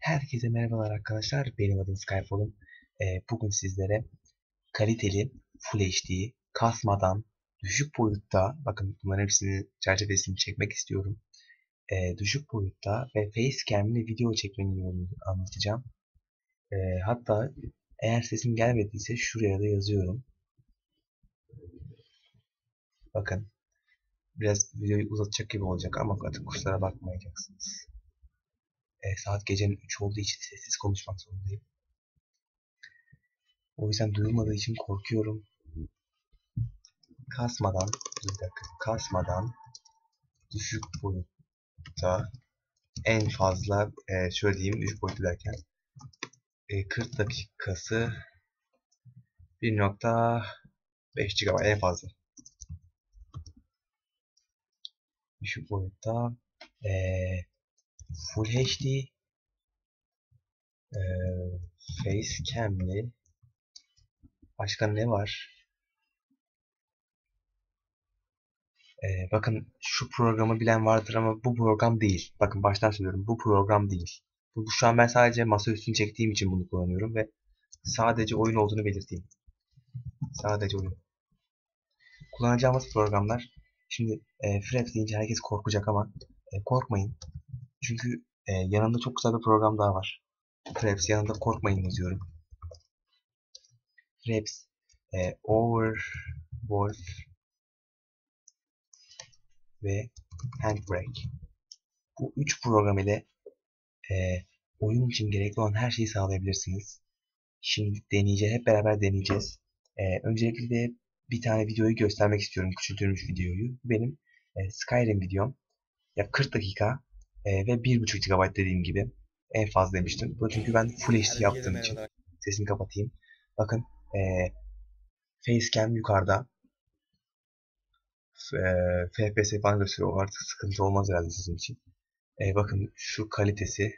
Herkese merhabalar arkadaşlar. Benim adım Skyfall'un. Ee, bugün sizlere kaliteli Full HD kasmadan düşük boyutta bakın bunların hepsini çerçevesini çekmek istiyorum. Ee, düşük boyutta ve facecam'li video çekmenin yolunu anlatacağım. Ee, hatta eğer sesim gelmediyse şuraya da yazıyorum. Bakın biraz videoyu uzatacak gibi olacak ama artık kusura bakmayacaksınız. E, saat gecenin 3 olduğu için sessiz konuşmak zorundayım. O yüzden duyulmadığı için korkuyorum. Kasmadan, bir dakika, kasmadan düşük boyutta en fazla e, şöyle diyeyim düşük boyutta derken e, 40 dakikası 1.5 GB en fazla. Düşük boyutta e, Full HD e, Facecam'li başka ne var? E, bakın şu programı bilen vardır ama bu program değil. Bakın baştan söylüyorum bu program değil. Bu, şu an ben sadece masaüstünü çektiğim için bunu kullanıyorum ve sadece oyun olduğunu belirteyim. Sadece oyun. Kullanacağımız programlar şimdi e, Fraps deyince herkes korkacak ama e, korkmayın. Çünkü e, yanında çok güzel bir program daha var. Fraps yanında korkmayın yazıyorum. Fraps e, Overwolf ve Handbrake. Bu üç program ile e, oyun için gerekli olan her şeyi sağlayabilirsiniz. Şimdi deneyeceğiz. Hep beraber deneyeceğiz. E, öncelikle de bir tane videoyu göstermek istiyorum. Küçültülmüş videoyu. Benim e, Skyrim videom. Ya 40 dakika e, ve 1.5 GB dediğim gibi en fazla demiştim. Bu çünkü ben Full HD yaptığım için. Sesini kapatayım. Bakın e, Facecam yukarıda. E, FPS falan gösteriyor. Artık sıkıntı olmaz herhalde sizin için. E, bakın şu kalitesi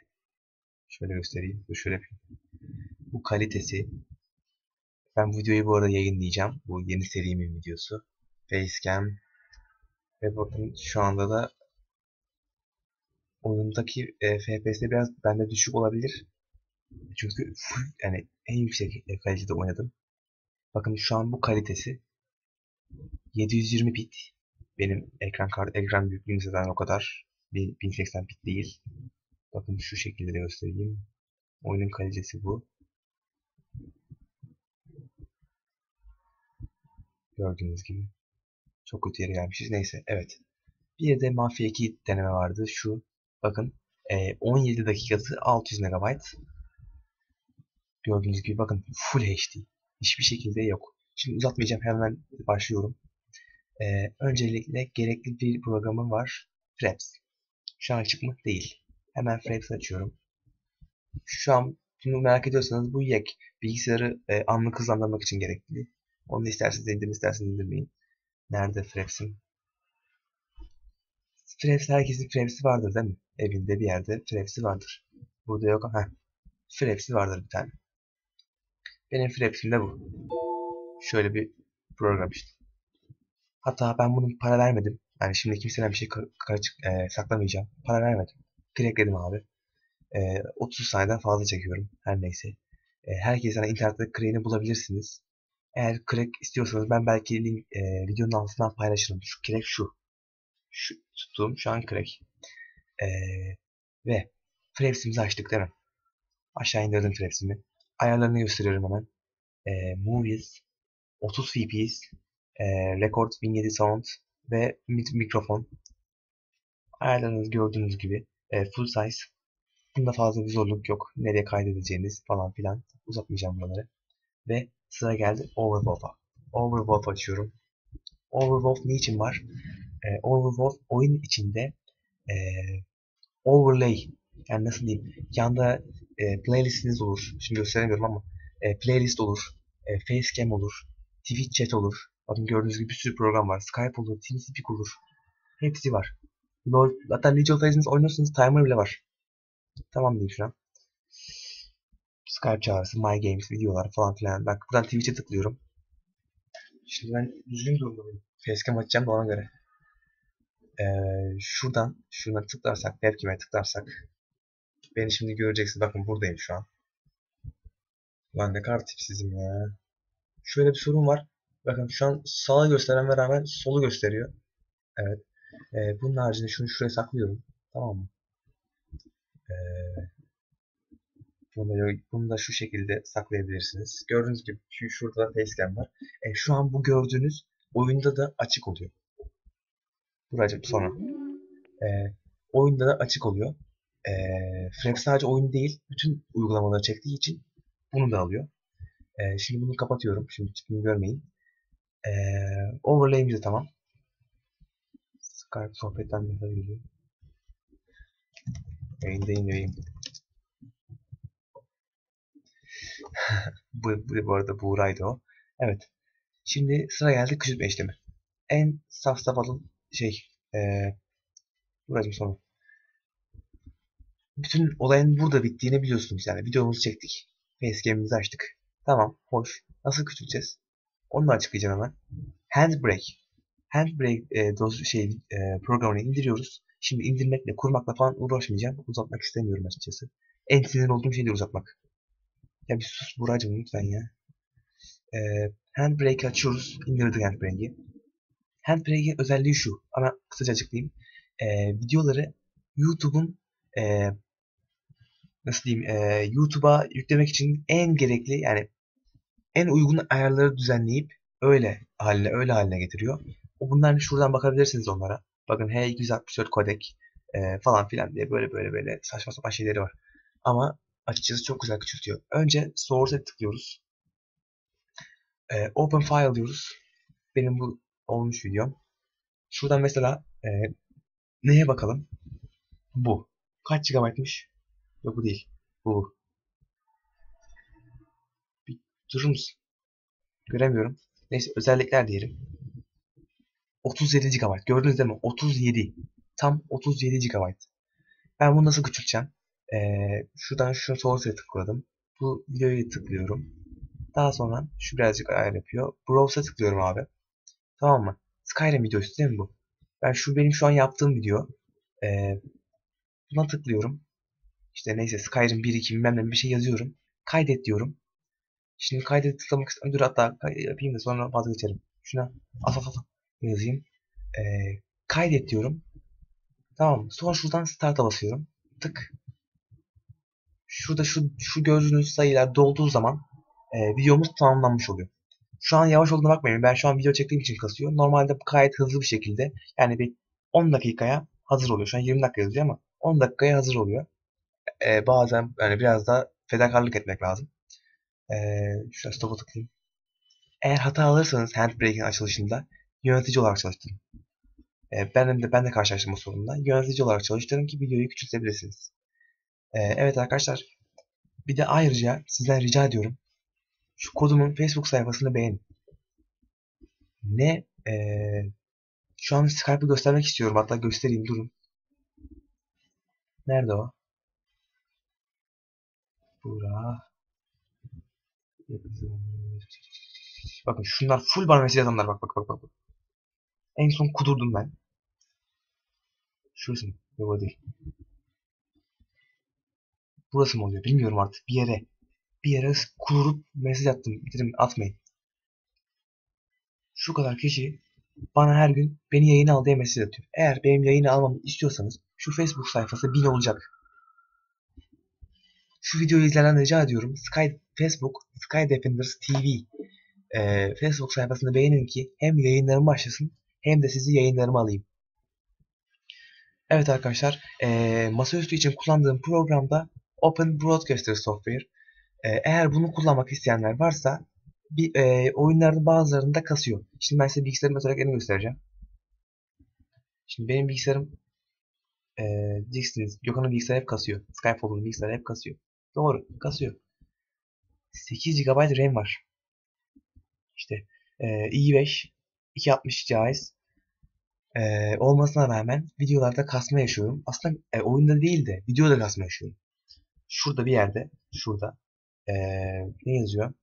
şöyle göstereyim. Dur şöyle yapayım. Bu kalitesi ben bu videoyu bu arada yayınlayacağım. Bu yeni serimin videosu. Facecam ve bakın şu anda da oyundaki e, FPS biraz bende düşük olabilir. Çünkü yani en yüksek kalitede oynadım. Bakın şu an bu kalitesi 720 bit. Benim ekran kart ekran büyüklüğüm zaten o kadar. Bir 1080 bit değil. Bakın şu şekilde de göstereyim. Oyunun kalitesi bu. Gördüğünüz gibi. Çok kötü yere gelmişiz. Neyse evet. Bir de Mafia 2 deneme vardı. Şu Bakın e, 17 dakikası 600 MB. Gördüğünüz gibi bakın Full HD. Hiçbir şekilde yok. Şimdi uzatmayacağım hemen başlıyorum. E, öncelikle gerekli bir programım var. Fraps. Şu an açık mı? Değil. Hemen Fraps açıyorum. Şu an bunu merak ediyorsanız bu yek bilgisayarı e, anlık hızlandırmak için gerekli. Onu isterseniz indirin isterseniz indirmeyin. Nerede Fraps'im? Fraps herkesin Fraps'i vardır değil mi? Evinde bir yerde Fraps'i vardır. Burada yok. Heh. Fraps'i vardır bir tane. Benim Fraps'im de bu. Şöyle bir program işte. Hatta ben bunun para vermedim. Yani şimdi kimseden bir şey e, saklamayacağım. Para vermedim. Crackledim abi. E, 30 saniyeden fazla çekiyorum. Her neyse. E, herkesten internette crack'ini bulabilirsiniz. Eğer crack istiyorsanız ben belki link, e, videonun altından paylaşırım. Şu crack şu. Şu tuttuğum şu an crack. Ee, ve Fraps'imizi açtık değil mi? Aşağı indirdim Fraps'imi. Ayarlarını gösteriyorum hemen. Ee, movies, 30 fps, e, Record 1007 Sound ve mikrofon. Ayarlarınızı gördüğünüz gibi e, full size. Bunda fazla bir zorluk yok. Nereye kaydedeceğiniz falan filan. Uzatmayacağım buraları. Ve sıra geldi Overwolf'a. Overwolf açıyorum. Overwolf niçin var? Ee, Overwolf oyun içinde e, overlay yani nasıl diyeyim yanda e, playlistiniz olur. Şimdi gösteremiyorum ama e, playlist olur. E, facecam olur. Twitch chat olur. Bakın gördüğünüz gibi bir sürü program var. Skype olur. TeamSpeak olur. Hepsi var. LOL, hatta League of Legends oynuyorsanız timer bile var. Tamam diyeyim şu an. Skype çağrısı, My Games, videolar falan filan. Bak buradan Twitch'e tıklıyorum. Şimdi ben düzgün durumdayım. Facecam açacağım da ona göre e, şuradan şuna tıklarsak webcam'e tıklarsak Beni şimdi göreceksiniz. Bakın buradayım şu an. Lan ne kadar tipsizim ya. Şöyle bir sorun var. Bakın şu an sağa gösteren ve rağmen solu gösteriyor. Evet. Ee, bunun haricinde şunu şuraya saklıyorum. Tamam mı? Ee, bunu, da, bunu da şu şekilde saklayabilirsiniz. Gördüğünüz gibi şu, şurada da facecam var. E, şu an bu gördüğünüz oyunda da açık oluyor. Buracım sonra. E, oyunda da açık oluyor. E, Frap sadece oyun değil, bütün uygulamaları çektiği için bunu da alıyor. E, şimdi bunu kapatıyorum. Şimdi tipimi görmeyin. E, overlay'imiz de tamam. Skype sohbetten mesaj geliyor. Yayındayım yayın. bu, bu, bu arada Buğra'ydı o. Evet. Şimdi sıra geldi küçültme işlemi. En saf safalın şey ee, Buracım. Bütün olayın burada bittiğini biliyorsunuz yani. Videomuzu çektik. Facecam'imizi açtık. Tamam, hoş. Nasıl küçülteceğiz? Onu da açıklayacağım hemen. Handbrake. Handbrake e, doz, şey, e, programını indiriyoruz. Şimdi indirmekle, kurmakla falan uğraşmayacağım. Uzatmak istemiyorum açıkçası. En sinir olduğum şey uzatmak. Ya bir sus Buracım lütfen ya. E, handbrake'i açıyoruz. İndirdik handbrake'i. Handbrake'in özelliği şu. Ama kısaca açıklayayım. E, videoları YouTube'un e, nasıl diyeyim e, YouTube'a yüklemek için en gerekli yani en uygun ayarları düzenleyip öyle haline öyle haline getiriyor. O bunlar şuradan bakabilirsiniz onlara. Bakın H264 kodek e, falan filan diye böyle böyle böyle saçma sapan şeyleri var. Ama açıkçası çok güzel küçültüyor. Önce Source'e tıklıyoruz. E, open File diyoruz. Benim bu olmuş videom. Şuradan mesela e, neye bakalım? Bu. Kaç GB'mış? Yok bu değil. Bu. Bir durur musun? Göremiyorum. Neyse özellikler diyelim. 37 GB. Gördünüz değil mi? 37. Tam 37 GB. Ben bunu nasıl küçülteceğim? Ee, şuradan şu source'e tıkladım. Bu videoyu tıklıyorum. Daha sonra şu birazcık ayar yapıyor. Browse'a tıklıyorum abi. Tamam mı? Skyrim videosu değil mi bu? Ben şu benim şu an yaptığım video. Ee, buna tıklıyorum. İşte neyse Skyrim 1.2 bilmem ne bir şey yazıyorum. Kaydet diyorum. Şimdi kaydet tıklamak istiyorum. Dur hatta yapayım da sonra vazgeçerim. Şuna af af af yazayım. Ee, kaydet diyorum. Tamam. Sonra şuradan start'a basıyorum. Tık. Şurada şu, şu gördüğünüz sayılar dolduğu zaman e, videomuz tamamlanmış oluyor. Şu an yavaş olduğuna bakmayın. Ben şu an video çektiğim için kasıyor. Normalde bu gayet hızlı bir şekilde yani bir 10 dakikaya hazır oluyor. Şu an 20 dakika yazıyor ama 10 dakikaya hazır oluyor. Ee, bazen yani biraz da fedakarlık etmek lazım. Ee, şuraya stop'a tıklayayım. Eğer hata alırsanız Handbrake'in açılışında yönetici olarak çalıştırın. Ee, ben de ben de karşılaştım o sorunla. Yönetici olarak çalıştırın ki videoyu küçültebilirsiniz. Ee, evet arkadaşlar. Bir de ayrıca sizden rica ediyorum. Şu kodumun Facebook sayfasını beğenin. Ne ee, şu an Skype'ı göstermek istiyorum. Hatta göstereyim durun. Nerede o? Bura. Bakın şunlar full bana mesaj atanlar bak bak bak bak. En son kudurdum ben. Şurası mı? Yok değil. Burası mı oluyor? Bilmiyorum artık. Bir yere bir yere kurup mesaj attım. Dedim atmayın. Şu kadar kişi bana her gün beni yayına al diye mesaj atıyor. Eğer benim yayını almamı istiyorsanız şu Facebook sayfası bin olacak. Şu videoyu izlenen rica ediyorum. Sky, Facebook, Sky Defenders TV e, Facebook sayfasını beğenin ki hem yayınlarım başlasın hem de sizi yayınlarıma alayım. Evet arkadaşlar, e, masaüstü için kullandığım programda Open Broadcaster Software. E, eğer bunu kullanmak isteyenler varsa bir e, oyunların bazılarında kasıyor. Şimdi ben size bilgisayarın özelliklerini göstereceğim. Şimdi benim bilgisayarım e, diyeceksiniz Gökhan'ın bilgisayarı hep kasıyor. Skyfall'un bilgisayarı hep kasıyor. Doğru, kasıyor. 8 GB RAM var. İşte e, i5 260 GHz e, olmasına rağmen videolarda kasma yaşıyorum. Aslında e, oyunda değil de videoda kasma yaşıyorum. Şurada bir yerde, şurada e, ne yazıyor?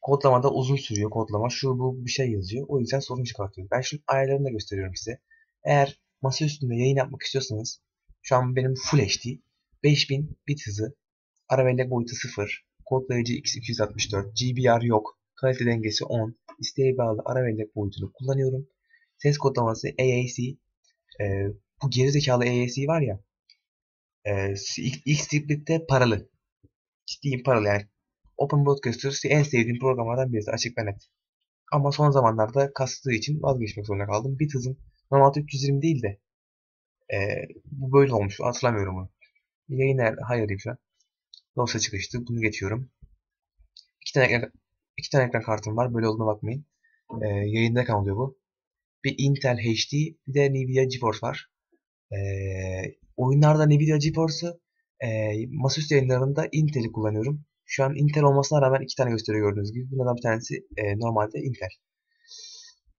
Kodlamada uzun sürüyor kodlama. Şu bu bir şey yazıyor. O yüzden sorun çıkartıyor. Ben şimdi ayarlarını da gösteriyorum size. Eğer masa üstünde yayın yapmak istiyorsanız şu an benim Full HD. 5000 bit hızı, ara bellek boyutu 0, kodlayıcı x264, GBR yok, kalite dengesi 10, isteğe bağlı ara bellek boyutunu kullanıyorum. Ses kodlaması AAC, e, bu gerizekalı AAC var ya, e, X-Triplet'te paralı. Ciddiyim paralı yani. Open Broadcaster en sevdiğim programlardan birisi açık ve net. Ama son zamanlarda kastığı için vazgeçmek zorunda kaldım. Bit hızım normalde 320 değil de e, bu böyle olmuş. Hatırlamıyorum bunu. Yayın hayır diyeyim şu an. Dosya çıkıştı. Bunu geçiyorum. İki tane iki tane ekran kartım var. Böyle olduğuna bakmayın. E, yayında kalıyor bu. Bir Intel HD bir de Nvidia GeForce var. E, oyunlarda Nvidia GeForce'u e, masaüstü yayınlarında Intel'i kullanıyorum. Şu an Intel olmasına rağmen iki tane gösteriyor gördüğünüz gibi. Bunlardan bir tanesi e, normalde Intel.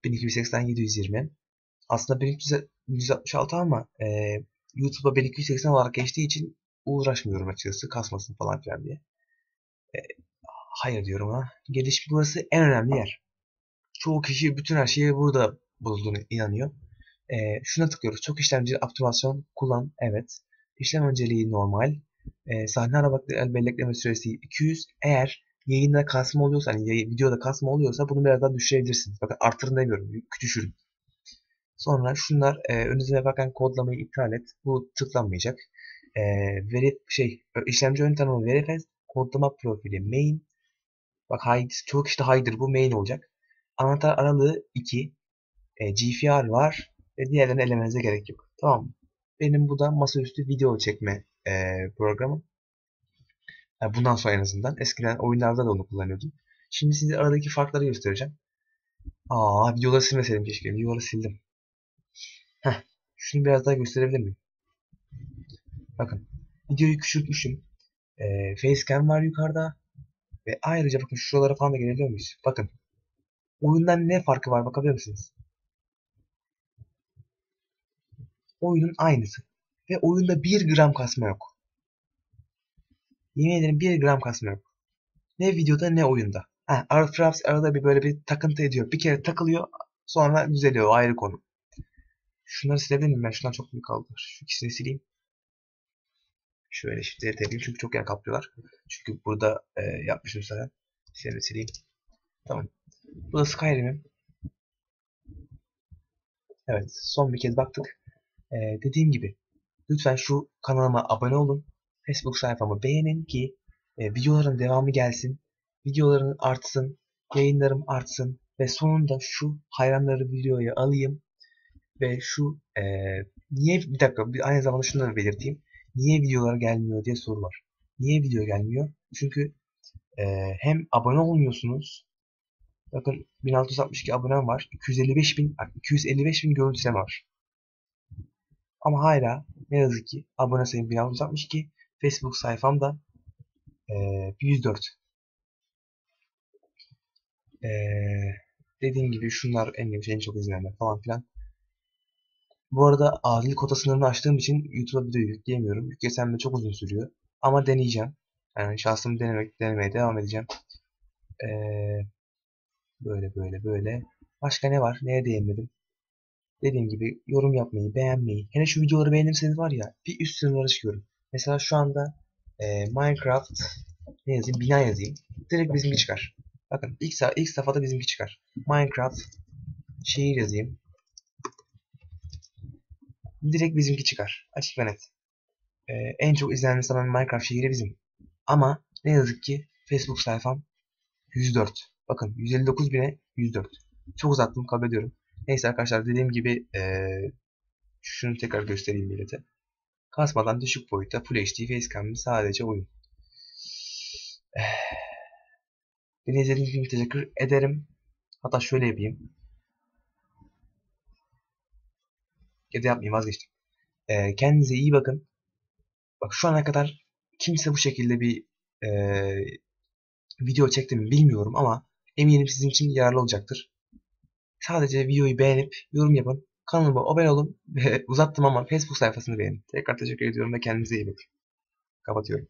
1280 720. Aslında 1366 ama e, YouTube'a 1280 olarak geçtiği için uğraşmıyorum açıkçası. Kasmasın falan filan diye. E, hayır diyorum ona. Geliş burası en önemli yer. Çoğu kişi bütün her şeyi burada bulduğunu inanıyor. E, şuna tıklıyoruz. Çok işlemci optimasyon kullan. Evet. İşlem önceliği normal. E, sahne araba el bellekleme süresi 200. Eğer yayında kasma oluyorsa, hani yayın, videoda kasma oluyorsa bunu biraz daha düşürebilirsiniz. Bakın artırın demiyorum. Düşürün. Sonra şunlar e, önünüze yaparken kodlamayı iptal et. Bu tıklanmayacak. E, veri, şey, işlemci ön tanımı verify, kodlama profili main. Bak hide, çok işte hide'dir bu main olacak. Anahtar aralığı 2. E, GFR var ve diğerlerini elemenize gerek yok. Tamam mı? Benim bu da masaüstü video çekme e, programım. Yani bundan sonra en azından. Eskiden oyunlarda da onu kullanıyordum. Şimdi size aradaki farkları göstereceğim. Aa videoları silmeseydim keşke. Videoları sildim. Heh. Şunu biraz daha gösterebilir miyim? Bakın. Videoyu küçültmüşüm. E, facecam var yukarıda. Ve ayrıca bakın şuralara falan da gelebiliyor muyuz? Bakın. Oyundan ne farkı var bakabilir misiniz? Oyunun aynısı. Ve oyunda 1 gram kasma yok. Yemin ederim 1 gram kasma yok. Ne videoda ne oyunda. Ha, Fraps arada bir böyle bir takıntı ediyor. Bir kere takılıyor sonra düzeliyor. Ayrı konu. Şunları silebilir miyim? Ben şundan çok büyük kaldı. Şu ikisini sileyim. Şöyle shift'e edeyim çünkü çok yer kaplıyorlar. Çünkü burada e, yapmışım zaten. Şöyle sileyim. Tamam. Bu da Skyrim'im. Evet. Son bir kez baktık. Ee, dediğim gibi lütfen şu kanalıma abone olun. Facebook sayfamı beğenin ki e, videoların devamı gelsin. Videoların artsın. Yayınlarım artsın. Ve sonunda şu hayranları videoya alayım. Ve şu e, niye bir dakika bir, aynı zamanda şunu da belirteyim. Niye videolar gelmiyor diye soru var. Niye video gelmiyor? Çünkü e, hem abone olmuyorsunuz. Bakın 1662 abonem var. 255 bin, 255 bin görüntüleme var. Ama hala ne yazık ki abone sayım 1662. Facebook sayfam da e, 104. E, dediğim gibi şunlar en, en çok izlenenler falan filan. Bu arada adil kota sınırını açtığım için YouTube'a video yükleyemiyorum. Yüklesem de çok uzun sürüyor. Ama deneyeceğim. Yani şahsımı denemek, denemeye devam edeceğim. Ee, böyle böyle böyle. Başka ne var? Neye değinmedim? Dediğim gibi yorum yapmayı, beğenmeyi. Hele şu videoları beğenirseniz var ya bir üst sınırlara çıkıyorum. Mesela şu anda e, Minecraft ne yazayım? Bina yazayım. Direkt bizimki çıkar. Bakın ilk, ilk safhada bizimki çıkar. Minecraft şehir yazayım. Direkt bizimki çıkar. Açık ve net. Ee, en çok izlenen zaman Minecraft şehri bizim. Ama ne yazık ki Facebook sayfam 104. Bakın 159 bine 104. Çok uzattım kabul ediyorum. Neyse arkadaşlar dediğim gibi ee, şunu tekrar göstereyim millete. Kasmadan düşük boyutta Full HD Facecam sadece oyun. Dinlediğiniz için teşekkür ederim. Hatta şöyle yapayım. Ya da yapmayayım vazgeçtim. Ee, kendinize iyi bakın. Bak şu ana kadar kimse bu şekilde bir e, video çekti mi bilmiyorum ama eminim sizin için yararlı olacaktır. Sadece videoyu beğenip yorum yapın. Kanalıma abone olun ve uzattım ama Facebook sayfasını beğenin. Tekrar teşekkür ediyorum ve kendinize iyi bakın. Kapatıyorum.